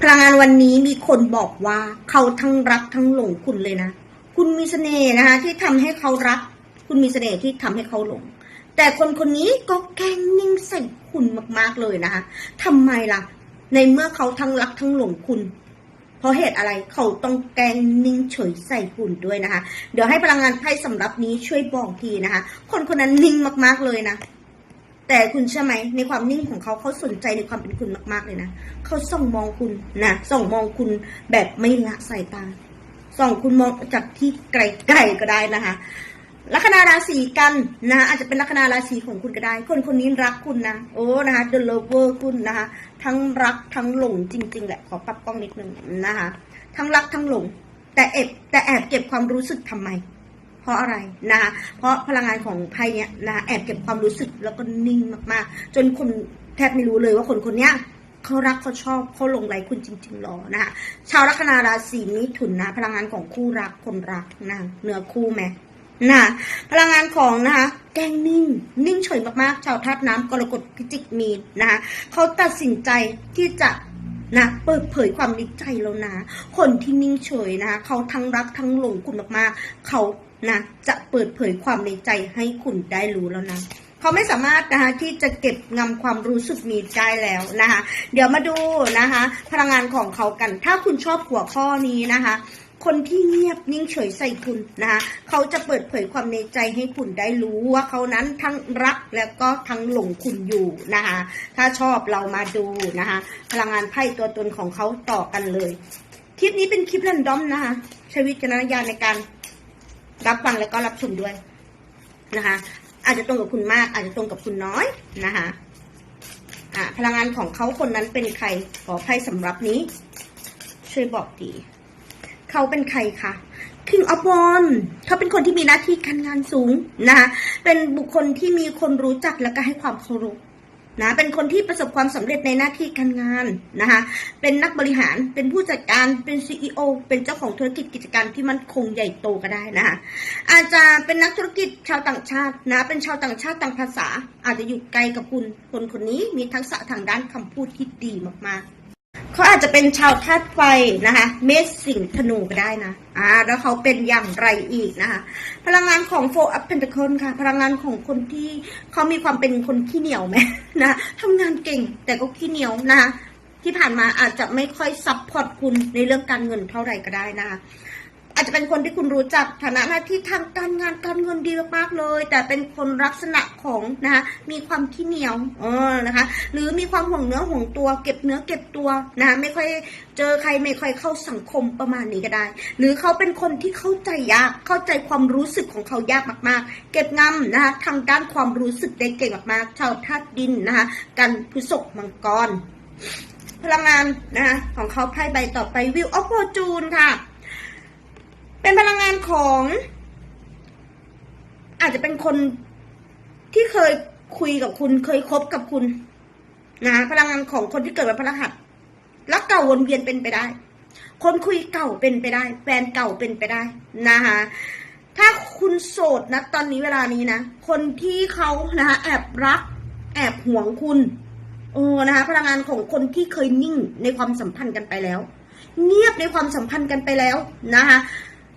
พลังงานวันนี้มีคนบอกว่าเขาทั้งรักทั้งหลงคุณเลยนะ คุณมีเสน่ห์นะคะที่ทำให้เขารัก คุณมีเสน่ห์ที่ทำให้เขาหลง แต่คนคนนี้ก็แกล้งนิ่งใส่คุณมากๆเลยนะคะทำไมล่ะ ในเมื่อเขาทั้งรักทั้งหลงคุณ เพราะเหตุอะไรเขาต้องแกล้งนิ่งเฉยใส่คุณด้วยนะคะ เดี๋ยวให้พลังงานไพ่สำหรับนี้ช่วยบอกทีนะคะ คนคนนั้นนิ่งมากๆเลยนะ แต่คุณเชื่อไหมในความนิ่งของเขาเขาสนใจในความเป็นคุณมากๆเลยนะเขาส่องมองคุณนะส่องมองคุณแบบไม่ละสายตาส่องคุณมองจากที่ไกลๆก็ได้นะคะลัคนาราศีกันนะอาจจะเป็นลัคนาราศีของคุณก็ได้ คนคนนี้รักคุณนะ โอ้นะคะ the lover คุณนะคะ ทั้งรักทั้งหลงจริง ๆ แหละขอปรับกล้องนิดนึงนะคะ ทั้งรักทั้งหลง แต่เอบแต่แอบเก็บความรู้สึกทำไม เพราะอะไรนะคะเพราะพลังงานของไพ่เนี้ยนะแอบเก็บความรู้สึกแล้วก็นิ่งมากๆ จนคนแทบไม่รู้เลยว่าคนคนเนี้ยเขารักเขาชอบเขาลงไหลคุณจริงๆหรอนะคะชาวลัคนาราศีมิถุนนะพลังงานของคู่รักคนรักนะเนื้อคู่ไหมนะพลังงานของนะคะแก้งนิ่ง นิ่งเฉยมากๆ ชาวธาตุน้ำกรกฎพิจิกมีนนะคะเขาตัดสินใจที่จะนะเปิดเผยความในใจแล้วนะ คนที่นิ่งเฉยนะเขาทั้งรักทั้งหลงคุณมากๆ เขา นะจะเปิดเผยความในใจให้คุณได้รู้แล้วนะเขาไม่สามารถนะคะที่จะเก็บงำความรู้สึกนี้ได้แล้วนะคะ เดี๋ยวมาดูนะคะ พลังงานของเขากัน ถ้าคุณชอบหัวข้อนี้นะคะคนที่เงียบนิ่งเฉยใส่คุณนะคะเขาจะเปิดเผยความในใจให้คุณได้รู้ว่าเขานั้นทั้งรักแล้วก็ทั้งหลงคุณอยู่นะคะถ้าชอบเรามาดูนะคะพลังงานไพ่ตัวตนของเขาต่อกันเลย คลิปนี้เป็นคลิปแรนดอมนะคะใช้วิจารณญาณในการ รับฟังแล้วก็รับชมด้วยนะคะ อาจจะตรงกับคุณมาก อาจจะตรงกับคุณน้อยนะคะอ่าพลังงานของเขาคนนั้นเป็นใครขอไพ่สำหรับนี้ ช่วยบอกดีเขาเป็นใครคะ King of w a n d เขาเป็นคนที่มีหน้าที่การงานสูงนะคะเป็นบุคคลที่มีคนรู้จักและก็ให้ความเคารพ นะเป็นคนที่ประสบความสำเร็จในหน้าที่การงานนะคะเป็นนักบริหารเป็นผู้จัดการเป็นซีอเป็นเจ้าของธุรกิจกิจการที่มันคงใหญ่โตก็ได้นะคะอาจจะเป็นนักธุรกิจชาวต่างชาตินะเป็นชาวต่างชาติต่างภาษา อาจจะอยู่ไกลกับคุณคนคนนี้มีทักษะทางด้านคำพูดที่ดีมากๆ เขาอาจจะเป็นชาวธาตุไฟนะคะ เมษสิงธนูก็ได้นะ อ่า แล้วเขาเป็นอย่างไรอีกนะคะ พลังงานของโฟอัพเพนต c l e ค่ะ พลังงานของคนที่เขามีความเป็นคนขี้เหนียวไหมนะทำงานเก่งแต่ก็ขี้เหนียวนะคะที่ผ่านมาอาจจะไม่ค่อยซับพอร์ตคุณในเรื่องการเงินเท่าไหร่ก็ได้นะคะ อาจจะเป็นคนที่คุณรู้จักฐานะหน้าที่ทางการงานการเงินดีมากๆเลย แต่เป็นคนลักษณะของนะคะมีความขี้เหนียวเออนะคะ หรือมีความห่วงเนื้อห่วงตัว เก็บเนื้อเก็บตัวนะะไม่ค่อยเจอใครไม่ค่อยเข้าสังคมประมาณนี้ก็ได้ หรือเขาเป็นคนที่เข้าใจยากเข้าใจความรู้สึกของเขายากมากๆ เก็บงำนะคะทางด้านความรู้สึกได้เก่งมากๆชาวธาตุดินนะคะกันพฤษภมังกรพลังงานนะคะของเขาไพ่ใบต่อไปวิวออฟโฟจูนค่ะ เป็นพลังงานของ อาจจะเป็นคนที่เคยคุยกับคุณ เคยคบกับคุณ นะพลังงานของคนที่เกิดวันพฤหัสรักเก่าวนเวียนเป็นไปได้ คนคุยเก่าเป็นไปได้ แฟนเก่าเป็นไปได้นะคะถ้าคุณโสดนะตอนนี้เวลานี้นะ คนที่เขานะคะแอบรัก แอบหวงคุณโอ้นะคะพลังงานของคนที่เคยนิ่งในความสัมพันธ์กันไปแล้ว เงียบในความสัมพันธ์กันไปแล้วนะคะ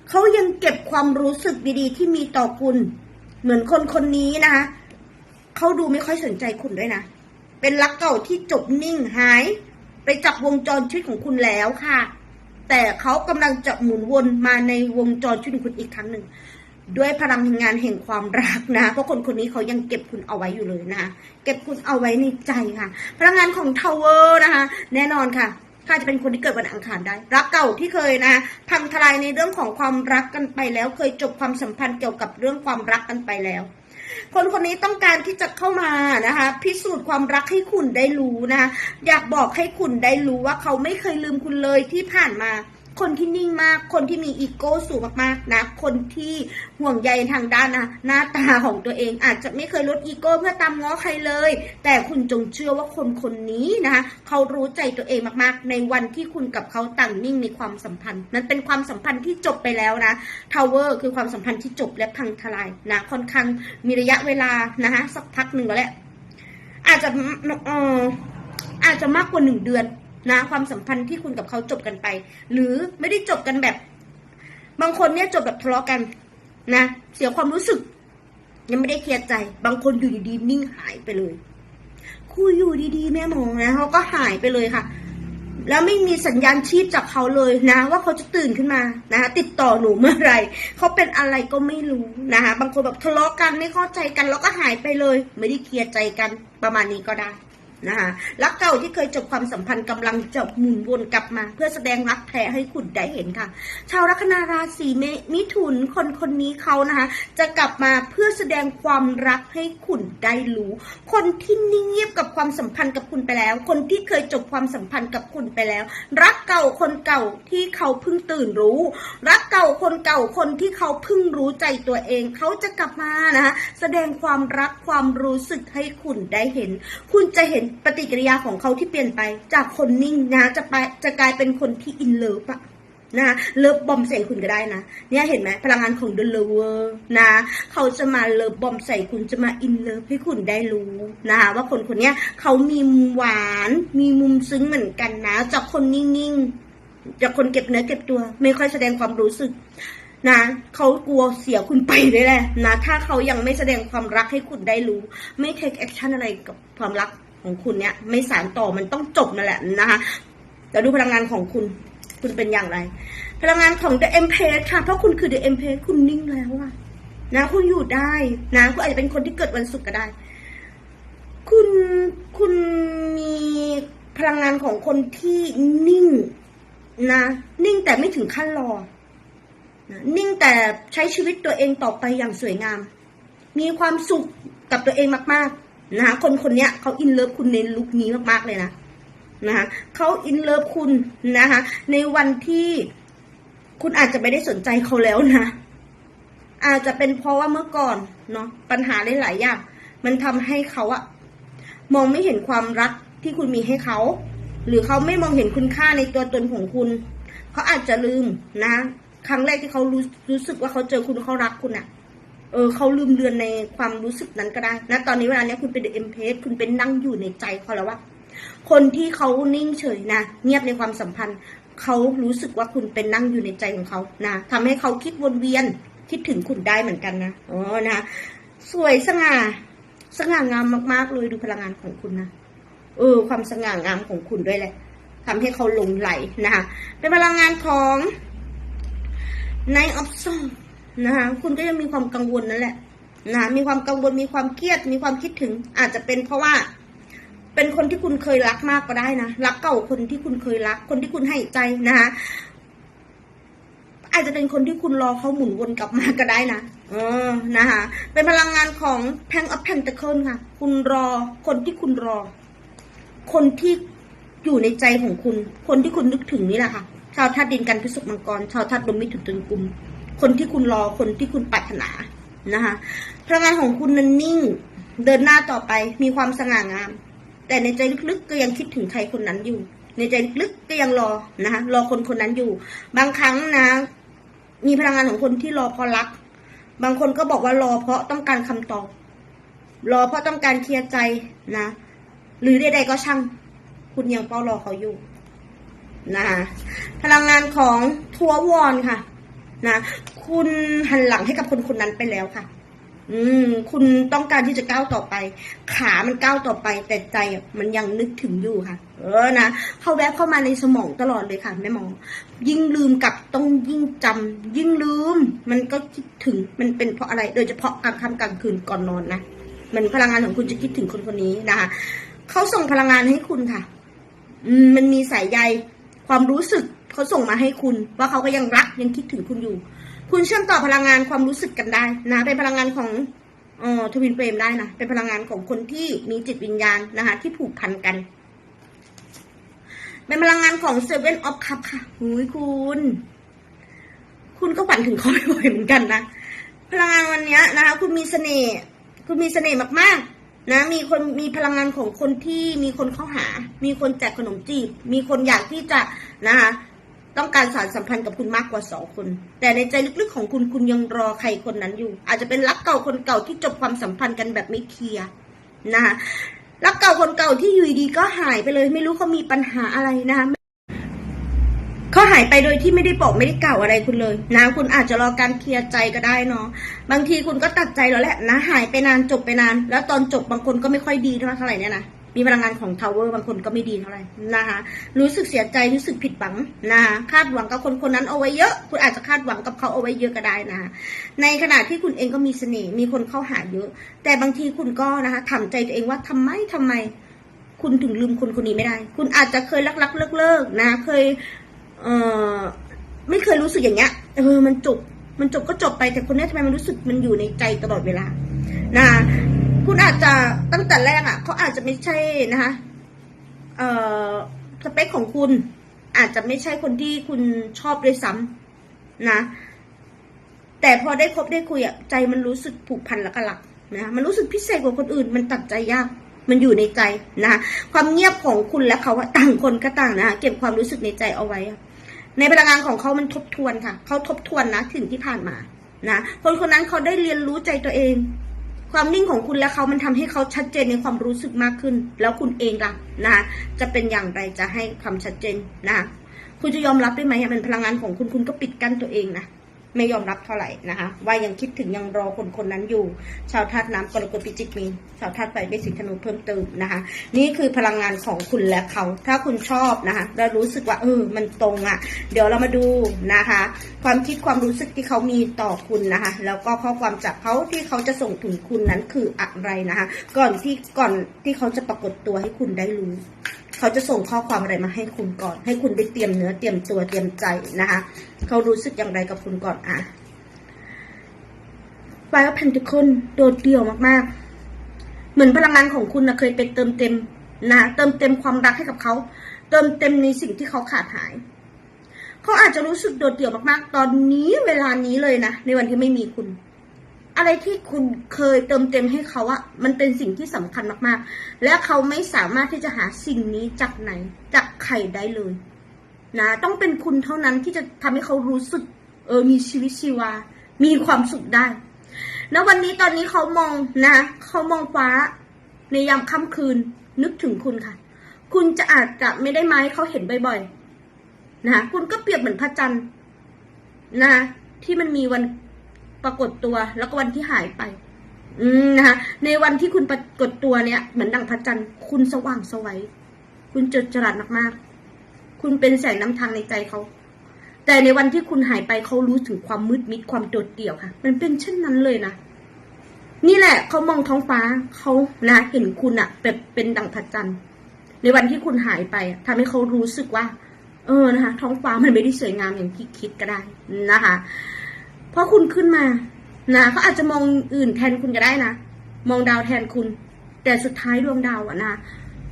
เขายังเก็บความรู้สึกดีๆ ที่มีต่อคุณ เหมือนคนคนนี้นะคะเขาดูไม่ค่อยสนใจคุณด้วยนะ เป็นรักเก่าที่จบนิ่งหาย ไปจากวงจรชีวิตของคุณแล้วค่ะ แต่เขากำลังจะหมุนวนมาในวงจรชีวิตของคุณอีกครั้งหนึ่งด้วยพลังงานแห่งความรักนะ เพราะคนคนนี้เขายังเก็บคุณเอาไว้อยู่เลยนะคะเก็บคุณเอาไว้ในใจค่ะ พลังงานของทาวเวอร์นะคะ แน่นอนค่ะ ถ้าจะเป็นคนที่เกิดวันอังคารได้ รักเก่าที่เคยนะ พังทลายในเรื่องของความรักกันไปแล้ว เคยจบความสัมพันธ์เกี่ยวกับเรื่องความรักกันไปแล้ว คนคนนี้ต้องการที่จะเข้ามานะคะ พิสูจน์ความรักให้คุณได้รู้นะคะอยากบอกให้คุณได้รู้ว่าเขาไม่เคยลืมคุณเลยที่ผ่านมา คนที่นิ่งมาก คนที่มีอีโก้สูงมากๆนะ คนที่ห่วงใยทางด้านนะหน้าตาของตัวเอง อาจจะไม่เคยลดอีโก้เพื่อตามง้อใครเลย แต่คุณจงเชื่อว่าคนคนนี้นะคะเขารู้ใจตัวเองมากๆ ในวันที่คุณกับเขาต่างนิ่งในความสัมพันธ์ นั้นเป็นความสัมพันธ์ที่จบไปแล้วนะทาวเวอร์คือความสัมพันธ์ที่จบและพังทลายนะค่อนข้างมีระยะเวลานะคะสักพักหนึ่งแล้วแหละอาจจะเอออาจจะมากกว่าหนึ่งเดือน นะความสัมพันธ์ที่คุณกับเขาจบกันไป หรือไม่ได้จบกันแบบ บางคนเนี่ยจบแบบทะเลาะกันนะเสียความรู้สึก ยังไม่ได้เคลียร์ใจ บางคนอยู่ดีๆนิ่งหายไปเลย คุยอยู่ดีๆ แม่หมองนะเขาก็หายไปเลยค่ะ แล้วไม่มีสัญญาณชีพจากเขาเลยนะ ว่าเขาจะตื่นขึ้นมานะคะติดต่อหนูเมื่อไหร่เขาเป็นอะไรก็ไม่รู้นะคะบางคนแบบทะเลาะกันไม่เข้าใจกันแล้วก็หายไปเลย ไม่ได้เคลียร์ใจกันประมาณนี้ก็ได้ นะคะรักเก่าที่เคยจบความสัมพันธ์กำลังจะหมุนวนกลับมา เพื่อแสดงรักแท้ให้คุณได้เห็นค่ะ ชาวลัคนาราศีเมมิถุนคนคนนี้เขานะคะ จะกลับมาเพื่อแสดงความรักให้คุณได้รู้ คนที่นิ่งเงียบกับความสัมพันธ์กับคุณไปแล้ว คนที่เคยจบความสัมพันธ์กับคุณไปแล้ว รักเก่าคนเก่าที่เขาเพิ่งตื่นรู้ รักเก่าคนเก่าคนที่เขาเพิ่งรู้ใจตัวเอง เขาจะกลับมานะคะแสดงความรักความรู้สึกให้คุณได้เห็น คุณจะเห็นปฏิกิริยาของเขาที่เปลี่ยนไป จากคนนิ่งนะจะไปจะกลายเป็นคนที่อินเลิฟอะนะเลิฟบอมใส่คุณก็ได้นะ เนี่ยเห็นไหมพลังงานของ The Lover นะเขาจะมาเลิฟบอมใส่คุณจะมาอินเลิฟให้คุณได้รู้นะคะว่าคนคนนี้เขามีมุมหวานมีมุมซึ้งเหมือนกันนะ จากคนนิ่งๆ จากคนเก็บเนื้อเก็บตัว ไม่ค่อยแสดงความรู้สึกนะเขากลัวเสียคุณไปเลยแหละนะถ้าเขายังไม่แสดงความรักให้คุณได้รู้ ไม่เทคแอคชั่นอะไรกับความรัก ของคุณเนี่ยไม่สานต่อมันต้องจบนั่นแหละนะคะแต่ดูพลังงานของคุณ คุณเป็นอย่างไร พลังงานของ The Empress ค่ะ เพราะคุณคือ The Empress คุณนิ่งแล้วอะนะคุณอยู่ได้นะคุณอาจจะเป็นคนที่เกิดวันศุกร์ก็ได้ คุณคุณมีพลังงานของคนที่นิ่งนะ นิ่งแต่ไม่ถึงขั้นรอนะนิ่งแต่ใช้ชีวิตตัวเองต่อไปอย่างสวยงาม มีความสุขกับตัวเองมาก ๆ นะคะคนคนเนี้ยเขาอินเลิฟคุณในลุคนี้มากๆเลยนะนะคะเขาอินเลิฟคุณนะคะในวันที่คุณอาจจะไม่ได้สนใจเขาแล้วนะ อาจจะเป็นเพราะว่าเมื่อก่อนเนาะปัญหาหลายๆอย่างมันทำให้เขาอะมองไม่เห็นความรักที่คุณมีให้เขาหรือเขาไม่มองเห็นคุณค่าในตัวตนของคุณ เขาอาจจะลืมนะ ครั้งแรกที่เขารู้รู้สึกว่าเขาเจอคุณเขารักคุณอะ เออเขาลืมเลือนในความรู้สึกนั้นก็ได้นะตอนนี้เวลาเนี้ยคุณเป็นเอ็มเพสคุณเป็นนั่งอยู่ในใจเขาแล้วว่าคนที่เขานิ่งเฉยนะเงียบในความสัมพันธ์เขารู้สึกว่าคุณเป็นนั่งอยู่ในใจของเขานะทำให้เขาคิดวนเวียนคิดถึงคุณได้เหมือนกันนะอ๋อนะสวยสง่าสง่างามมาก ๆ เลยดูพลังงานของคุณนะเออ ความสง่างามของคุณด้วยแหละทำให้เขาหลงไหลนะคะเป็นพลังงานของ Night of Song นะคะคุณก็ยังมีความกังวลนั่นแหละนะคะมีความกังวลมีความเครียด มีความคิดถึง อาจจะเป็นเพราะว่า เป็นคนที่คุณเคยรักมากก็ได้นะรักเก่าคนที่คุณเคยรัก คนที่คุณให้ใจนะคะอาจจะเป็นคนที่คุณรอเขาหมุนวนกลับมาก็ได้นะเออนะคะเป็นพลังงานของ p a n of Pentacle ค่ะ คุณรอคนที่คุณรอ คนที่อยู่ในใจของคุณ คนที่คุณนึกถึงนี่แหละค่ะ ชาวธาตุดินกันพิสุกมังกร ชาวธาตุลมมิถุนตุลกุม คนที่คุณรอคนที่คุณปรารถนานะคะพลังงานของคุณนั้นนิ่ง เดินหน้าต่อไปมีความสง่างาม แต่ในใจลึกๆก็ยังคิดถึงใครคนนั้นอยู่ ในใจลึกๆก็ยังรอนะคะรอคนคนนั้นอยู่ บางครั้งนะ มีพลังงานของคนที่รอเพราะรัก บางคนก็บอกว่ารอเพราะต้องการคำตอบ รอเพราะต้องการเคลียร์ใจนะ หรือใดๆก็ช่าง คุณยังเฝ้ารอเขาอยู่นะคะพลังงานของทัวร์วอนค่ะ นะ คุณหันหลังให้กับคนคนนั้นไปแล้วค่ะ อืม คุณต้องการที่จะก้าวต่อไป ขามันก้าวต่อไป แต่ใจมันยังนึกถึงอยู่ค่ะ เออนะเขาแวบเข้ามาในสมองตลอดเลยค่ะแม่หมอ ยิ่งลืมกับต้องยิ่งจำยิ่งลืม มันก็คิดถึงมันเป็นเพราะอะไร โดยเฉพาะกลางค่ำกลางคืนก่อนนอนนะมันพลังงานของคุณจะคิดถึงคนคนนี้นะคะเขาส่งพลังงานให้คุณค่ะ อืม มันมีสายใยความรู้สึก เขาส่งมาให้คุณ ว่าเขาก็ยังรักยังคิดถึงคุณอยู่ คุณเชื่อมต่อพลังงานความรู้สึกกันได้นะเป็นพลังงานของออทวินเฟรมได้นะเป็นพลังงานของคนที่มีจิตวิญญาณนะคะที่ผูกพันกัน เป็นพลังงานของเซเว่นออฟคัพค่ะหุยคุณ คุณก็ฝันถึงเขาบ่อยเหมือนกันนะพลังงานวันนี้นะคะ คุณมีเสน่ห์คุณมีเสน่ห์มากๆ นะ มีคนมีพลังงานของคนที่มีคนเข้าหา มีคนแจกขนมจีบ มีคนอยากที่จะนะคะ ต้องการสารสัมพันธ์กับคุณมากกว่าสองคน แต่ในใจลึกๆของคุณคุณยังรอใครคนนั้นอยู่ อาจจะเป็นรักเก่าคนเก่าที่จบความสัมพันธ์กันแบบไม่เคลียร์นะคะรักเก่าคนเก่าที่อยู่ดีก็หายไปเลย ไม่รู้เขามีปัญหาอะไรนะคะเขาหายไปโดยที่ไม่ได้บอกไม่ได้กล่าวอะไรคุณเลย นะ คุณอาจจะรอการเคลียร์ใจก็ได้เนาะบางทีคุณก็ตัดใจแล้วแหละนะหายไปนานจบไปนาน แล้วตอนจบบางคนก็ไม่ค่อยดีเท่าไหร่เนี่ยนะ มีพลังงานของทาวเวอร์บางคนก็ไม่ดีเท่าไหร่นะคะรู้สึกเสียใจรู้สึกผิดหวังนะคะคาดหวังกับคนคนนั้นเอาไว้เยอะ คุณอาจจะคาดหวังกับเขาเอาไว้เยอะก็ได้นะคะในขณะที่คุณเองก็มีเสน่ห์มีคนเข้าหาเยอะ แต่บางทีคุณก็นะคะถามใจตัวเองว่าทำไมทำไม คุณถึงลืมคนคนนี้ไม่ได้ คุณอาจจะเคยรักรักเลิกเลิกๆนะเคยเอ่อไม่เคยรู้สึกอย่างเงี้ยเออมันจบมันจบก็จบไปแต่คนนี้ทำไมมันรู้สึกมันอยู่ในใจตลอดเวลานะ คุณอาจจะตั้งแต่แรกอะเขาอาจจะไม่ใช่นะคะเอ่อสเปคของคุณอาจจะไม่ใช่คนที่คุณชอบด้วยซ้ำนะ แต่พอได้คบได้คุยอะใจมันรู้สึกผูกพันและก็หลักนะมันรู้สึกพิเศษกว่าคนอื่น มันตัดใจยากมันอยู่ในใจนะความเงียบของคุณและเขาต่างคนก็ต่างนะเก็บความรู้สึกในใจเอาไว้ ในพลังงานของเขามันทบทวนค่ะเขาทบทวนนะถึงที่ผ่านมานะคนคนนั้นเขาได้เรียนรู้ใจตัวเอง ความนิ่งของคุณและเขามันทำให้เขาชัดเจนในความรู้สึกมากขึ้น แล้วคุณเองล่ะนะคะจะเป็นอย่างไรจะให้ความชัดเจนนะคะคุณจะยอมรับได้ไหมอะเป็นพลังงานของคุณคุณก็ปิดกั้นตัวเองนะ ไม่ยอมรับเท่าไหร่นะคะ ว่ายังคิดถึงยังรอคนคนนั้นอยู่ ชาวธาตุน้ำกรกฎพิจิกมี ชาวธาตุไฟเบสิกธนูเพิ่มเติมนะคะ นี่คือพลังงานของคุณและเขา ถ้าคุณชอบนะคะและรู้สึกว่าเออมันตรงอะ่ะ เดี๋ยวเรามาดูนะคะ ความคิดความรู้สึกที่เขามีต่อคุณนะคะ แล้วก็ข้อความจากเขาที่เขาจะส่งถึงคุณนั้นคืออะไรนะคะ ก่อนที่ก่อนที่เขาจะปรากฏตัวให้คุณได้รู้เขาจะส่งข้อความอะไรมาให้คุณก่อน ให้คุณได้เตรียมเนื้อเตรียมตัวเตรียมใจนะคะ เขารู้สึกอย่างไรกับคุณก่อนอะไฟว่าพันธุคุณโดดเดี่ยวมากๆ เหมือนพลังงานของคุณนะเคยไปเติมเต็มนะเติมเต็มความรักให้กับเขา เติมเต็มในสิ่งที่เขาขาดหาย เขาอาจจะรู้สึกโดดเดี่ยวมากๆ ตอนนี้เวลานี้เลยนะ ในวันที่ไม่มีคุณ อะไรที่คุณเคยเติมเต็มให้เขาอะมันเป็นสิ่งที่สำคัญมากๆ และเขาไม่สามารถที่จะหาสิ่งนี้จากไหน จากใครได้เลยนะต้องเป็นคุณเท่านั้นที่จะทำให้เขารู้สึกเออมีชีวิตชีวา มีความสุขได้ณวันนี้ตอนนี้เขามองนะเขามองฟ้า ในยามค่ำคืนนึกถึงคุณค่ะ คุณจะอาจจะไม่ได้ไม้เขาเห็นบ่อยๆนะคุณก็เปรียบเหมือนพระจันทร์นะที่มันมีวัน ปรากฏตัวแล้วก็วันที่หายไป อืมนะคะในวันที่คุณปรากฏตัวเนี่ยเหมือนดังพระจันทร์คุณสว่างสวัยคุณจดจรัสมากๆ คุณเป็นแสงน้ำทางในใจเขา แต่ในวันที่คุณหายไปเขารู้ถึงความมืดมิดความโดดเดี่ยวค่ะ มันเป็นเช่นนั้นเลยนะนี่แหละเขามองท้องฟ้าเขานะเห็นคุณอะแบบเป็นดังพระจันทร์ในวันที่คุณหายไปอะทำให้เขารู้สึกว่า เออนะคะ ท้องฟ้ามันไม่ได้สวยงามอย่างที่คิดก็ได้นะคะ ราะคุณขึ้นมานะเขาอาจจะมองอื่นแทนคุณก็ได้นะ มองดาวแทนคุณ แต่สุดท้ายดวงดาวอะนะ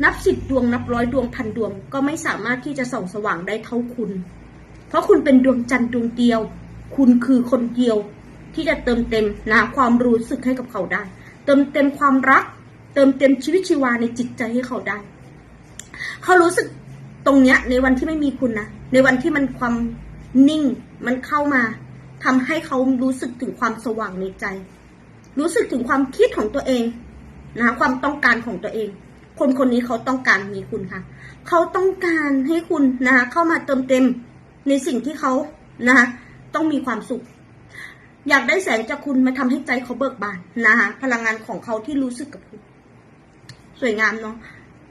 นับสิบดวงนับร้อยดวงพันดวงก็ไม่สามารถที่จะส่องสว่างได้เท่าคุณ เพราะคุณเป็นดวงจันทร์ดวงเดียว คุณคือคนเดียวที่จะเติมเต็มนะความรู้สึกให้กับเขาได้ เติมเต็มความรัก เติมเต็มชีวิตชีวาในจิตใจให้เขาได้ เขารู้สึกตรงเนี้ยในวันที่ไม่มีคุณนะในวันที่มันความนิ่งมันเข้ามา ทำให้เขารู้สึกถึงความสว่างในใจ รู้สึกถึงความคิดของตัวเองนะคะความต้องการของตัวเอง คนคนนี้เขาต้องการมีคุณค่ะ เขาต้องการให้คุณนะคะเข้ามาเติมเต็มในสิ่งที่เขานะคะต้องมีความสุข อยากได้แสงจากคุณมาทำให้ใจเขาเบิกบานนะคะพลังงานของเขาที่รู้สึกกับคุณ สวยงามเนาะ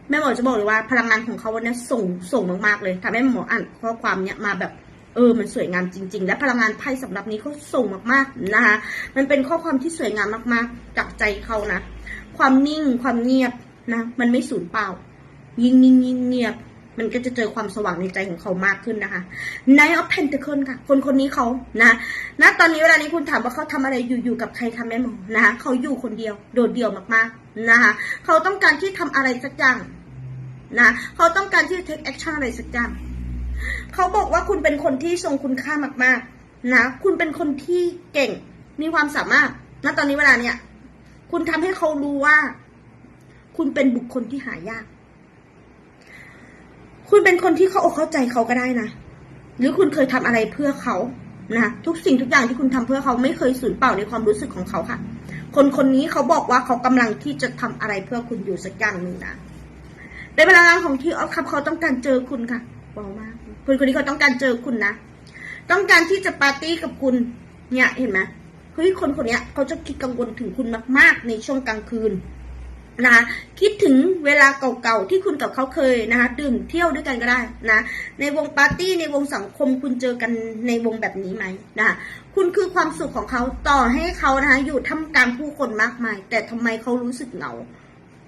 แม่หมอจะบอกเลยว่าพลังงานของเขาวันนี้ส่งส่งมากๆเลยทำให้หมออ่านข้อความเนี้ยมาแบบ เออ มันสวยงามจริง ๆ และพลังงานไพ่สำหรับนี้เขาส่งมากๆนะคะ มันเป็นข้อความที่สวยงามมากๆจากใจเขานะ ความนิ่งความเงียบนะ มันไม่สูญเปล่า ยิ่งนิ่งยิ่งเงียบ มันก็จะเจอความสว่างในใจของเขามากขึ้นนะคะ Knight of Pentacles ค่ะ คนคนนี้เขานะณตอนนี้เวลานี้คุณถามว่าเขาทำอะไรอยู่อยู่กับใครคะแม่หมอนะคะเขาอยู่คนเดียว โดดเดี่ยวมากๆนะคะ เขาต้องการที่ทำอะไรสักอย่างนะ เขาต้องการที่จะ take action อะไรสักอย่าง เขาบอกว่าคุณเป็นคนที่ทรงคุณค่ามากๆ นะ คุณเป็นคนที่เก่ง มีความสามารถ ณ ตอนนี้เวลาเนี้ย คุณทำให้เขารู้ว่า คุณเป็นบุคคลที่หายาก คุณเป็นคนที่เขาอกเข้าใจเขาก็ได้นะ หรือคุณเคยทำอะไรเพื่อเขา นะ ทุกสิ่งทุกอย่างที่คุณทำเพื่อเขาไม่เคยสูญเปล่าในความรู้สึกของเขาค่ะ คนคนนี้เขาบอกว่าเขากำลังที่จะทำอะไรเพื่อคุณอยู่สักอย่างหนึ่งนะในพลังงานของที่ออฟครับเขาต้องการเจอคุณค่ะบอกมาก คนคนนี้เขาต้องการเจอคุณนะ ต้องการที่จะปาร์ตี้กับคุณ เนี่ยเห็นไหมเฮ้ยคนคนนี้เขาจะคิดกังวลถึงคุณมาก ๆ ในช่วงกลางคืนนะคะคิดถึงเวลาเก่าๆที่คุณกับเขาเคยนะคะดื่มเที่ยวด้วยกันก็ได้นะในวงปาร์ตี้ในวงสังคมคุณเจอกันในวงแบบนี้ไหมนะคะคุณคือความสุขของเขาต่อให้เขานะคะอยู่ท่ามกลางผู้คนมากมาย แต่ทำไมเขารู้สึกเหงา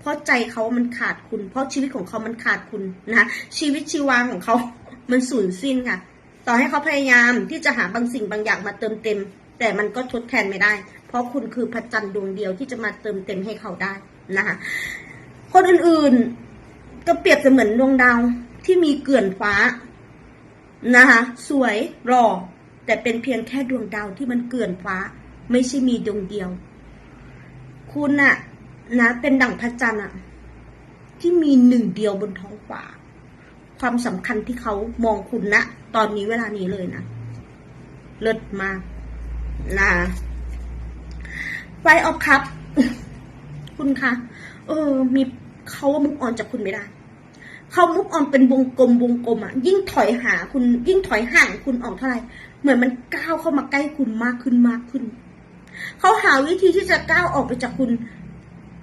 เพราะใจเขามันขาดคุณ เพราะชีวิตของเขามันขาดคุณนะะชีวิตชีวาของเขา มันสูญสิ้นค่ะ ต่อให้เขาพยายามที่จะหาบางสิ่งบางอย่างมาเติมเต็ม แต่มันก็ทดแทนไม่ได้ เพราะคุณคือพระจันทร์ดวงเดียวที่จะมาเติมเต็มให้เขาได้นะคะคนอื่นๆก็เปรียบเสมือนดวงดาวที่มีเกลื่อนฟ้านะคะสวยหล่อแต่เป็นเพียงแค่ดวงดาวที่มันเกลื่อนฟ้า ไม่ใช่มีดวงเดียว คุณน่ะนะเป็นดั่งพระจันทร์อะที่มีหนึ่งเดียวบนท้องฟ้า ความสำคัญที่เขามองคุณนะตอนนี้เวลานี้เลยนะ เลิศมากนะไฟออฟครับ คุณคะเออ มีเขาว่ามุกออนจากคุณไม่ได้เขามุกออนเป็นวงกลมวงกลมอะยิ่งถอยหาคุณ ยิ่งถอยห่างคุณออกเท่าไหร่เหมือนมันก้าวเข้ามาใกล้คุณมากขึ้นมากขึ้นเขาหาวิธีที่จะก้าวออกไปจากคุณ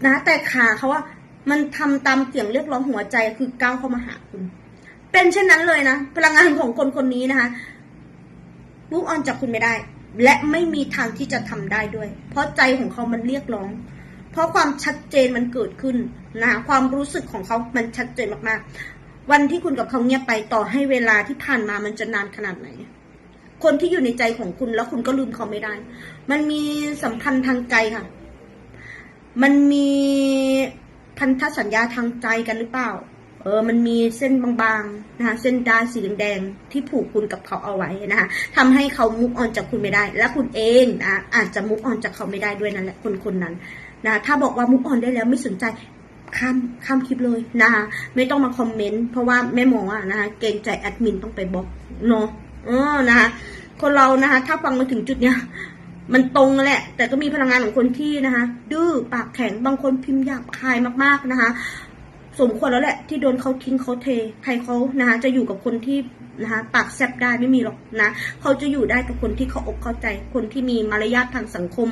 นะ แต่ขาเขาว่ามันทำตามเสียงเรียกร้องหัวใจคือก้าวเข้ามาหาคุณ เป็นเช่นนั้นเลยนะ พลังงานของคนคนนี้นะคะมุกออนจากคุณไม่ได้ และไม่มีทางที่จะทำได้ด้วย เพราะใจของเขามันเรียกร้อง เพราะความชัดเจนมันเกิดขึ้นนะความรู้สึกของเขามันชัดเจนมากๆ วันที่คุณกับเขาเงียบไปต่อให้เวลาที่ผ่านมามันจะนานขนาดไหน คนที่อยู่ในใจของคุณแล้วคุณก็ลืมเขาไม่ได้ มันมีสัมพันธ์ทางใจค่ะ มันมีพันธสัญญาทางใจกันหรือเปล่า เออมันมีเส้นบางๆนะคะเส้นด้านสีแดงๆที่ผูกคุณกับเขาเอาไว้นะคะทำให้เขามุกออนจากคุณไม่ได้ และคุณเองนะอาจจะมุกออนจากเขาไม่ได้ด้วยนั่นแหละคนคนนั้นนะถ้าบอกว่ามุกออนได้แล้วไม่สนใจข้ามข้ามคลิปเลยนะคะไม่ต้องมาคอมเมนต์เพราะว่าแม่หมออะนะคะเกรงใจแอดมินต้องไปบล็อกเนาะเออนะคะคนเรานะคะถ้าฟังมาถึงจุดเนี้ยมันตรงแหละ แต่ก็มีพลังงานของคนที่นะคะดื้อปากแข็งบางคนพิมพ์หยาบคายมากๆนะคะ สมควรแล้วแหละ ที่โดนเขาทิ้งเขาเท ใครเขานะคะจะอยู่กับคนที่นะคะปากแซบได้ไม่มีหรอกนะเขาจะอยู่ได้กับคนที่เขาอกเข้าใจ คนที่มีมารยาททางสังคม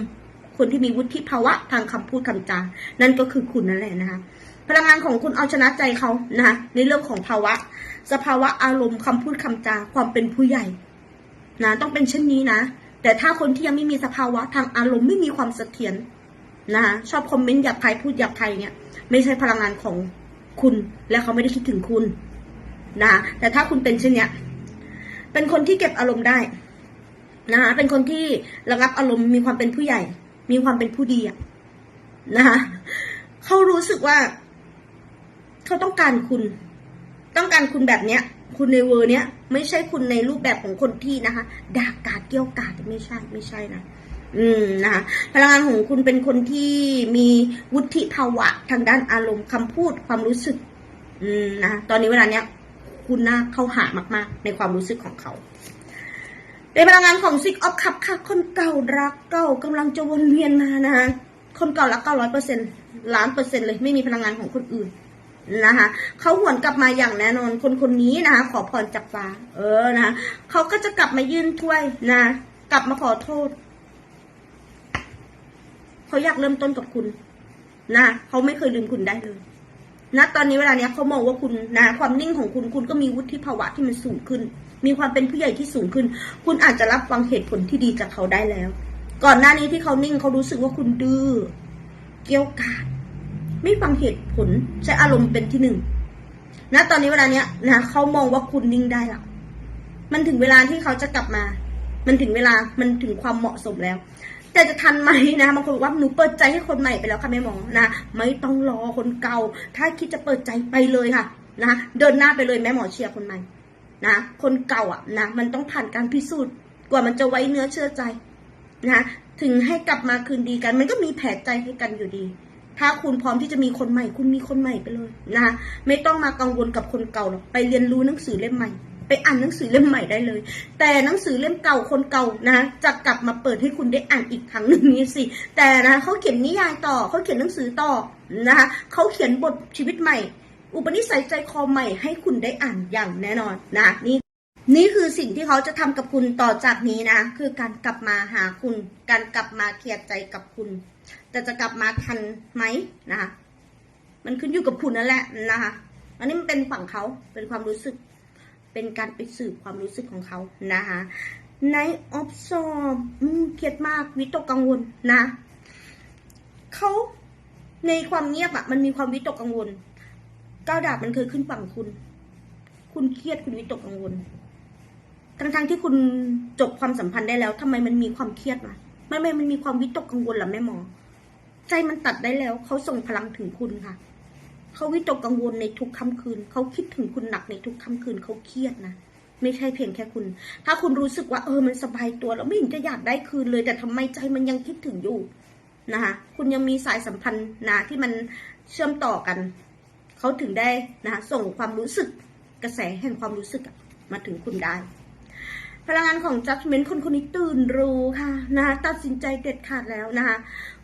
คนที่มีวุฒิภาวะทางคำพูดคำจา นั่นก็คือคุณนั่นแหละนะคะพลังงานของคุณเอาชนะใจเขานะคะในเรื่องของภาวะ สภาวะอารมณ์คำพูดคำจาความเป็นผู้ใหญ่นะต้องเป็นเช่นนี้นะ แต่ถ้าคนที่ยังไม่มีสภาวะทางอารมณ์ไม่มีความเสถียรนะคะชอบคอมเมนต์หยาบคายพูดหยาบคายเนี่ยไม่ใช่พลังงานของ คุณและเขาไม่ได้คิดถึงคุณนะแต่ถ้าคุณเป็นเช่นเนี้ยเป็นคนที่เก็บอารมณ์ได้นะคะเป็นคนที่ระงับอารมณ์มีความเป็นผู้ใหญ่ มีความเป็นผู้ดีอะนะคะเขารู้สึกว่า เขาต้องการคุณ ต้องการคุณแบบเนี้ย คุณในเวอร์เนี้ย ไม่ใช่คุณในรูปแบบของคนที่นะคะด่ากาดเกี้ยวกาดไม่ใช่ ไม่ใช่นะ อืมนะคะพลังงานของคุณเป็นคนที่มีวุฒิภาวะทางด้านอารมณ์คำพูดความรู้สึก อืมนะตอนนี้เวลาเนี้ย คุณน่าเข้าหามาก ๆ ในความรู้สึกของเขาในพลังงานของซิกออฟคับค่ะ คนเก่ารักเก่ากำลังจะวนเวียนมานะคะคนเก่ารักเก้าร้อยเปอร์เซ็นล้านเปอร์เซ็นเลยไม่มีพลังงานของคนอื่นนะคะเขาหวนกลับมาอย่างแน่นอน คนคนนี้นะคะขอพรจากฟ้า เออนะะเขาก็จะกลับมายื่นถ้วยนะ กลับมาขอโทษ เขาอยากเริ่มต้นกับคุณ นะเขาไม่เคยลืมคุณได้เลยณตอนนี้เวลาเนี้ยเขามองว่าคุณนะความนิ่งของคุณคุณก็มีวุฒิภาวะที่มันสูงขึ้น มีความเป็นผู้ใหญ่ที่สูงขึ้น คุณอาจจะรับฟังเหตุผลที่ดีจากเขาได้แล้ว ก่อนหน้านี้ที่เขานิ่งเขารู้สึกว่าคุณดื้อเกี้ยวกาดไม่ฟังเหตุผลใช้อารมณ์เป็นที่หนึ่งณตอนนี้เวลาเนี้ยนะเขามองว่าคุณนิ่งได้ละมันถึงเวลาที่เขาจะกลับมา มันถึงเวลามันถึงความเหมาะสมแล้ว แต่จะทันไหมนะบางคนบอกว่าหนูเปิดใจให้คนใหม่ไปแล้วค่ะแม่หมอนะไม่ต้องรอคนเก่า ถ้าคิดจะเปิดใจไปเลยค่ะนะเดินหน้าไปเลยแม่หมอเชียร์คนใหม่นะคนเก่าอะนะมันต้องผ่านการพิสูจน์กว่ามันจะไว้เนื้อเชื่อใจนะถึงให้กลับมาคืนดีกัน มันก็มีแผลใจให้กันอยู่ดี ถ้าคุณพร้อมที่จะมีคนใหม่ คุณมีคนใหม่ไปเลยนะไม่ต้องมากังวลกับคนเก่าหรอกไปเรียนรู้หนังสือเล่มใหม่ ไปอ่านหนังสือเล่มใหม่ได้เลย แต่หนังสือเล่มเก่าคนเก่านะจะกลับมาเปิดให้คุณได้อ่านอีกครั้งหนึ่งนี้สิ แต่นะเขาเขียนนิยายต่อเขาเขียนหนังสือต่อนะคะเขาเขียนบทชีวิตใหม่ อุปนิสัยใจคอใหม่ให้คุณได้อ่านอย่างแน่นอนนะนี่นี่คือสิ่งที่เขาจะทำกับคุณต่อจากนี้นะ คือการกลับมาหาคุณ การกลับมาเคลียร์ใจกับคุณ แต่จะกลับมาทันไหมนะคะมันขึ้นอยู่กับคุณนั่นแหละนะคะ อันนี้มันเป็นฝั่งเขาเป็นความรู้สึก เป็นการไปสืบความรู้สึกของเขานะคะในออฟซอมเครียดมากวิตกกังวลนะเขาในความเงียบอะมันมีความวิตกกังวลก้าวดาบมันเคยขึ้นฝั่งคุณ คุณเครียดคุณวิตกกังวลทั้งๆที่คุณจบความสัมพันธ์ได้แล้วทำไมมันมีความเครียดมาไม่ไม่มันมีความวิตกกังวลล่ะแม่หมอ ใจมันตัดได้แล้วเขาส่งพลังถึงคุณค่ะ เขาวิตกกังวลในทุกค่ำคืน เขาคิดถึงคุณหนักในทุกค่ำคืนเขาเครียดนะไม่ใช่เพียงแค่คุณ ถ้าคุณรู้สึกว่าเออมันสบายตัวแล้วไม่เห็นจะอยากได้คืนเลย แต่ทำไมใจมันยังคิดถึงอยู่นะคะคุณยังมีสายสัมพันธ์นะที่มันเชื่อมต่อกัน เขาถึงได้นะส่งความรู้สึกกระแสแห่งความรู้สึกมาถึงคุณได้ พลังงานของ judgment คนคนนี้ตื่นรู้ค่ะนะคะตัดสินใจเด็ดขาดแล้วนะคะ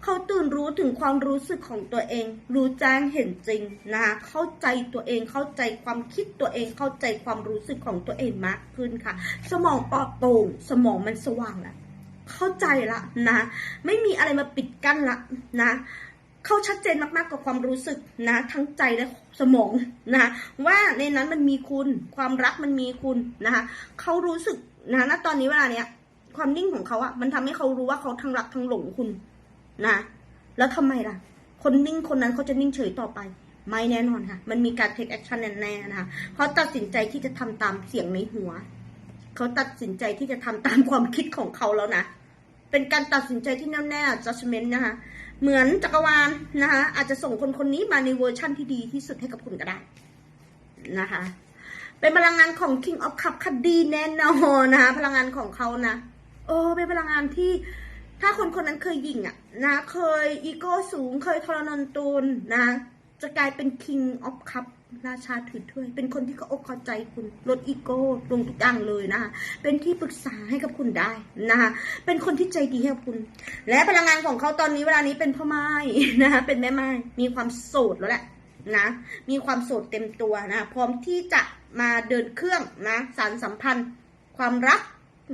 เขาตื่นรู้ถึงความรู้สึกของตัวเอง รู้แจ้งเห็นจริงนะคะเข้าใจตัวเองเข้าใจความคิดตัวเอง เข้าใจความรู้สึกของตัวเองมากขึ้นค่ะ สมองปลอดโปร่งสมองมันสว่างแล้วเข้าใจละนะไม่มีอะไรมาปิดกั้นละนะเขาชัดเจนมากๆกับความรู้สึกนะ ทั้งใจและสมองนะว่าในนั้นมันมีคุณ ความรักมันมีคุณนะคะเขารู้สึก นะณตอนนี้เวลาเนี้ย ความนิ่งของเขาอะมันทำให้เขารู้ว่าเขาทั้งรักทั้งหลงคุณนะแล้วทำไมล่ะ คนนิ่งคนนั้นเขาจะนิ่งเฉยต่อไป ไม่แน่นอนค่ะ มันมีการ take action แน่ๆนะคะเขาตัดสินใจที่จะทำตามเสียงในหัว เขาตัดสินใจที่จะทำตามความคิดของเขาแล้วนะ เป็นการตัดสินใจที่แน่แน่ judgment นะคะ เหมือนจักรวาลนะคะอาจจะส่งคนคนนี้มาในเวอร์ชั่นที่ดีที่สุดให้กับคุณก็ได้นะคะ เป็นพลังงานของ King of Cup คดีแน่นอนนะคะพลังงานของเขานะเออเป็นพลังงานที่ ถ้าคนคนนั้นเคยยิงอะนะ เคยอีโก้สูงเคยทรนนตูนนะ จะกลายเป็น King of Cup ราชาถือถ้วย เป็นคนที่เขาอกเข้าใจคุณลดอีโก้ลงทุกอย่างเลยนะคะเป็นที่ปรึกษาให้กับคุณได้นะคะเป็นคนที่ใจดีให้กับคุณ และพลังงานของเขาตอนนี้เวลานี้เป็นพ่อไม้นะคะเป็นแม่ไม้มีความโสดแล้วแหละนะ มีความโสดเต็มตัวนะ พร้อมที่จะ มาเดินเครื่องนะสารสัมพันธ์ความรัก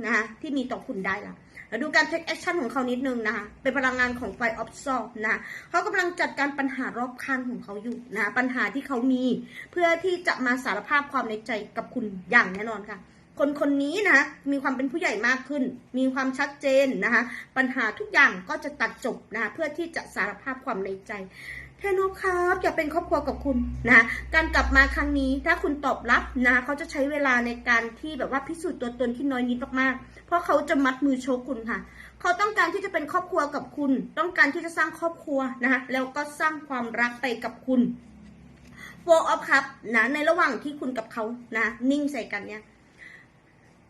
นะคะที่มีต่อคุณได้ละแล้วดูการ take action ของเขานิดนึงนะคะเป็นพลังงานของไฟ absorb นะเขากำลังจัดการปัญหารอบข้างของเขาอยู่นะปัญหาที่เขามี เพื่อที่จะมาสารภาพความในใจกับคุณอย่างแน่นอนค่ะ คนคนนี้นะมีความเป็นผู้ใหญ่มากขึ้น มีความชัดเจนนะคะปัญหาทุกอย่างก็จะตัดจบนะคะเพื่อที่จะสารภาพความในใจ เทโนครับอยากเป็นครอบครัวกับคุณนะการกลับมาครั้งนี้ถ้าคุณตอบรับนะเขาจะใช้เวลาในการที่แบบว่าพิสูจน์ตัวตนที่น้อยนิดมากๆ เพราะเขาจะมัดมือโชกคุณค่ะ เขาต้องการที่จะเป็นครอบครัวกับคุณ ต้องการที่จะสร้างครอบครัวนะคะแล้วก็สร้างความรักไปกับคุณ Four of Cup นะในระหว่างที่คุณกับเขานะนิ่งใส่กันเนี่ย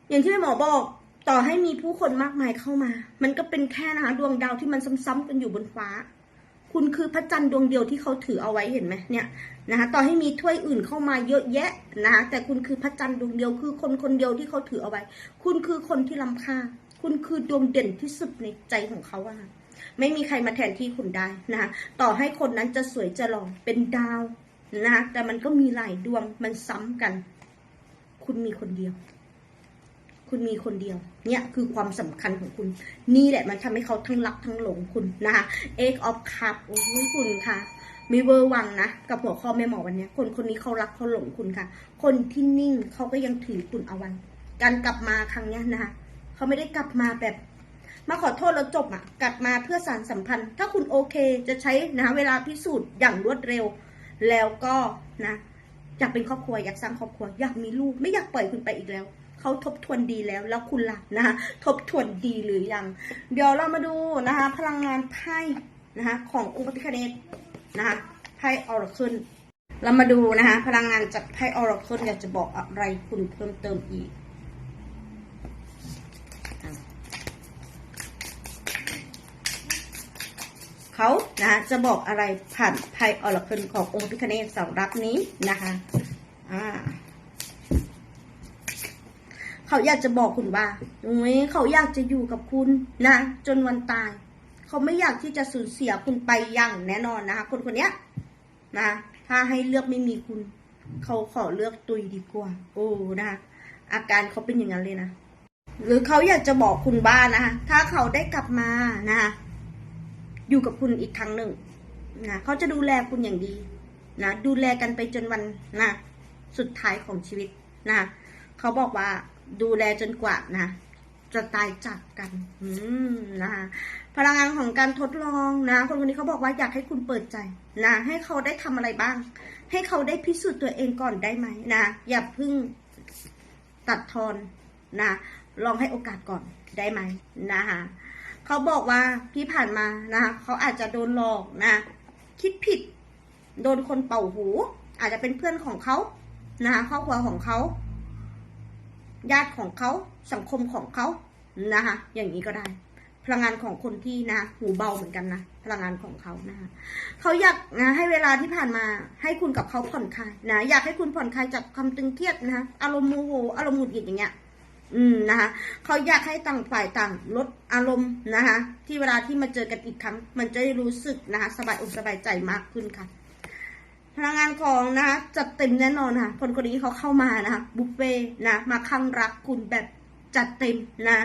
อย่างที่หมอบอกต่อให้มีผู้คนมากมายเข้ามา มันก็เป็นแค่นะคะดวงดาวที่มันซ้ำๆกันอยู่บนฟ้า คุณคือพระจันทร์ดวงเดียวที่เขาถือเอาไว้เห็นไหมเนี่ยนะคะต่อให้มีถ้วยอื่นเข้ามาเยอะแยะนะคะแต่คุณคือพระจันทร์ดวงเดียวคือคนคนเดียวที่เขาถือเอาไว้ คุณคือคนที่ล้ำค่า คุณคือดวงเด่นที่สุดในใจของเขาอะไม่มีใครมาแทนที่คุณได้นะคะต่อให้คนนั้นจะสวยจะหล่อเป็นดาวนะคะแต่มันก็มีหลายดวงมันซ้ำกัน คุณมีคนเดียว คุณมีคนเดียว เนี่ยคือความสำคัญของคุณ นี่แหละมันทำให้เขาทั้งรักทั้งหลงคุณนะคะ Egg of Cup โอ้ยคุณค่ะมีเวอร์วังนะ กับหัวข้อแม่หมอวันเนี้ยคนคนนี้เขารักเขาหลงคุณค่ะ คนที่นิ่งเขาก็ยังถือคุณเอาไว้การกลับมาครั้งเนี้ยนะคะเขาไม่ได้กลับมาแบบมาขอโทษแล้วจบอะกลับมาเพื่อสารสัมพันธ์ ถ้าคุณโอเคจะใช้นะเวลาพิสูจน์อย่างรวดเร็ว แล้วก็นะอยากเป็นครอบครัวอยากสร้างครอบครัว อยากมีลูกไม่อยากปล่อยคุณไปอีกแล้ว เขาทบทวนดีแล้ว แล้วคุณล่ะนะคะทบทวนดีหรือยัง เดี๋ยวเรามาดูนะคะ พลังงานไพ่นะคะขององค์ปฏิคเนตนะคะไพ่ออร์คิลเรามาดูนะคะพลังงานจากไพ่ออร์คิลอยากจะบอกอะไรคุณเพิ่มเติมอีกเขานะคะจะบอกอะไรผ่านไพ่ออร์เคิลขององค์ปฏิคเนตสำหรับนี้นะคะ อ่า เขาอยากจะบอกคุณว่าโอ้ยเขาอยากจะอยู่กับคุณนะ จนวันตาย เขาไม่อยากที่จะสูญเสียคุณไปอย่างแน่นอนนะคะ คนคนเนี้ยนะ ถ้าให้เลือกไม่มีคุณ เขาขอเลือกตุยดีกว่า โอ้นะคะอาการเขาเป็นอย่างนั้นเลยนะ หรือเขาอยากจะบอกคุณบ้านนะคะถ้าเขาได้กลับมานะคะอยู่กับคุณอีกครั้งหนึ่งนะเขาจะดูแลคุณอย่างดีนะดูแลกันไปจนวันนะสุดท้ายของชีวิตนะเขาบอกว่า ดูแลจนกว่านะ จะตายจากกัน อืมนะคะพลังงานของการทดลองนะ คนคนนี้เขาบอกว่าอยากให้คุณเปิดใจนะ ให้เขาได้ทำอะไรบ้าง ให้เขาได้พิสูจน์ตัวเองก่อนได้ไหมนะ อย่าเพึ่งตัดทอนนะลองให้โอกาสก่อนได้ไหมนะคะเขาบอกว่าที่ผ่านมานะคะเขาอาจจะโดนหลอกนะ คิดผิด โดนคนเป่าหู อาจจะเป็นเพื่อนของเขานะคะครอบครัวของเขา ญาติของเขาสังคมของเขานะคะ อย่างนี้ก็ได้ พลังงานของคนที่นะหูเบาเหมือนกันนะพลังงานของเขานะคะเขาอยากนะให้เวลาที่ผ่านมาให้คุณกับเขาผ่อนคลายนะอยากให้คุณผ่อนคลายจากความตึงเครียดนะคะอารมณ์โมโหอารมณ์หงุดหงิดอย่างเงี้ยอืมนะคะเขาอยากให้ต่างฝ่ายต่างลดอารมณ์นะคะที่เวลาที่มาเจอกันอีกครั้ง มันจะได้รู้สึกนะคะสบายอกสบายใจมากขึ้นค่ะ พลังงานของนะคะจัดเต็มแน่นอนค่ะคนคนนี้เขาเข้ามานะคะบุฟเฟ่นะมาข้างรักคุณแบบจัดเต็มนะ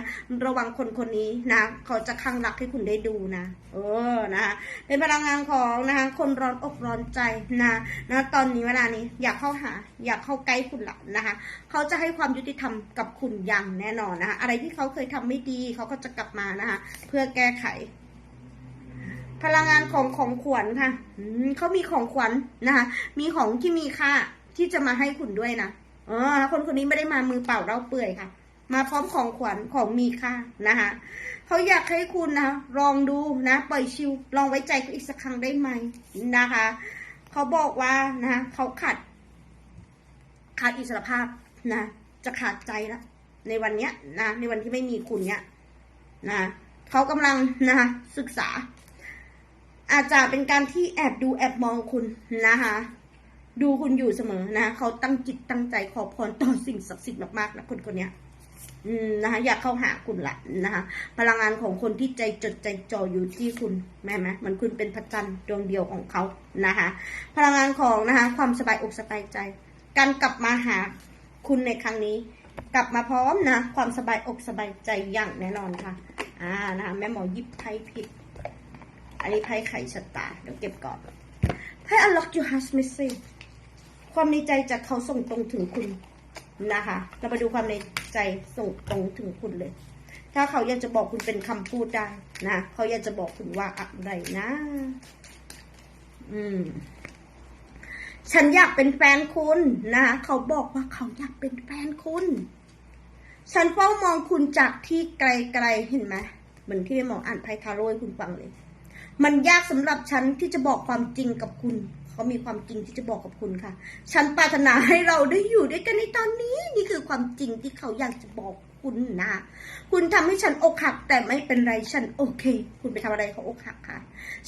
ระวังคนคนนี้นะเขาจะข้างรักให้คุณได้ดูนะเออนะคะเป็นพลังงานของนะคะคนร้อนอกร้อนใจนะนะตอนนี้เวลานี้อยากเข้าหา อยากเข้าใกล้คุณละนะคะเขาจะให้ความยุติธรรมกับคุณอย่างแน่นอนนะคะอะไรที่เขาเคยทำไม่ดีเขาก็จะกลับมานะคะเพื่อแก้ไข พลังงานของของขวัญค่ะเขามีของขวัญนะคะ มีของที่มีค่าที่จะมาให้คุณด้วยนะเออคนคนนี้ไม่ได้มามือเปล่าเล่าเปื่อยค่ะ มาพร้อมของขวัญของมีค่านะคะเขาอยากให้คุณนะลองดูนะปล่อยชิวลองไว้ใจเขาอีกสักครั้งได้ไหมนะคะเขาบอกว่านะเขาขาดขาดอิสรภาพนะ จะขาดใจแล้วในวันเนี้ยนะในวันที่ไม่มีคุณเนี้ยนะเขากำลังนะคะศึกษา อาจจะเป็นการที่แอบดูแอบมองคุณนะคะ ดูคุณอยู่เสมอนะเขาตั้งจิตตั้งใจขอพรต่อสิ่งศักดิ์สิทธิ์มากๆนะคนคนนี้นะคะอยากเข้าหาคุณละนะคะพลังงานของคนที่ใจจดใจจ่ออยู่ที่คุณแม่ไหมเหมันคุณเป็นพระจันทร์ดวงเดียวของเขานะคะพลังงานของนะคะความสบายอกสบายใจ การกลับมาหาคุณในครั้งนี้ กลับมาพร้อมนะ ความสบายอกสบายใจอย่างแน่นอนค่ะอ่านะคะแม่หมอหยิบไพ่ผิด อันนี้ไพ่ไขชะตาเดี๋ยวเก็บก่อนไพ่ unlock your heart message ความในใจจากเขาส่งตรงถึงคุณนะคะ เรามาดูความในใจส่งตรงถึงคุณเลย ถ้าเขาอยากจะบอกคุณเป็นคำพูดได้นะเขาอยากจะบอกคุณว่าอะไรนะ อืมฉันอยากเป็นแฟนคุณนะคะเขาบอกว่าเขาอยากเป็นแฟนคุณ ฉันเฝ้ามองคุณจากที่ไกลๆเห็นไหมเหมือนที่แม่หมออ่านไพ่ทาโร่ให้คุณฟังเลย มันยากสำหรับฉันที่จะบอกความจริงกับคุณ เขามีความจริงที่จะบอกกับคุณค่ะ ฉันปรารถนาให้เราได้อยู่ด้วยกันในตอนนี้ นี่คือความจริงที่เขาอยากจะบอก คุณนะ คุณทำให้ฉันอกหัก แต่ไม่เป็นไรฉันโอเค คุณไปทำอะไรเขาอกหักค่ะ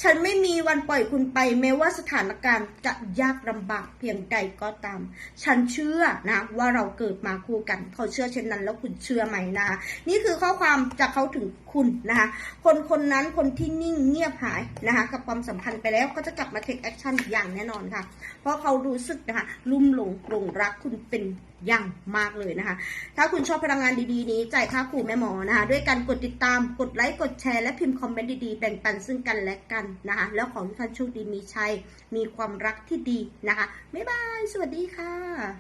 ฉันไม่มีวันปล่อยคุณไป แม้ว่าสถานการณ์จะยากลำบากเพียงใดก็ตาม ฉันเชื่อนะ ว่าเราเกิดมาคู่กัน เขาเชื่อเช่นนั้น แล้วคุณเชื่อไหมนะ นี่คือข้อความจากเขาถึงคุณนะคะ คนคนนั้นคนที่นิ่งเงียบหายนะคะกับความสัมพันธ์ไปแล้วก็จะกลับมาเทคแอคชั่นอย่างแน่นอนค่ะ เพราะเขารู้สึกนะคะลุ่มหลงหลงรักคุณเป็น อย่างมากเลยนะคะ ถ้าคุณชอบพลังงานดีๆนี้จ่ายค่าครูแม่หมอนะคะ ด้วยการกดติดตาม กดไลค์ กดแชร์ และพิมพ์คอมเมนต์ดีๆ แบ่งปันซึ่งกันและกันนะคะ แล้วขอให้ท่านโชคดีมีชัย มีความรักที่ดีนะคะ บ๊ายบาย สวัสดีค่ะ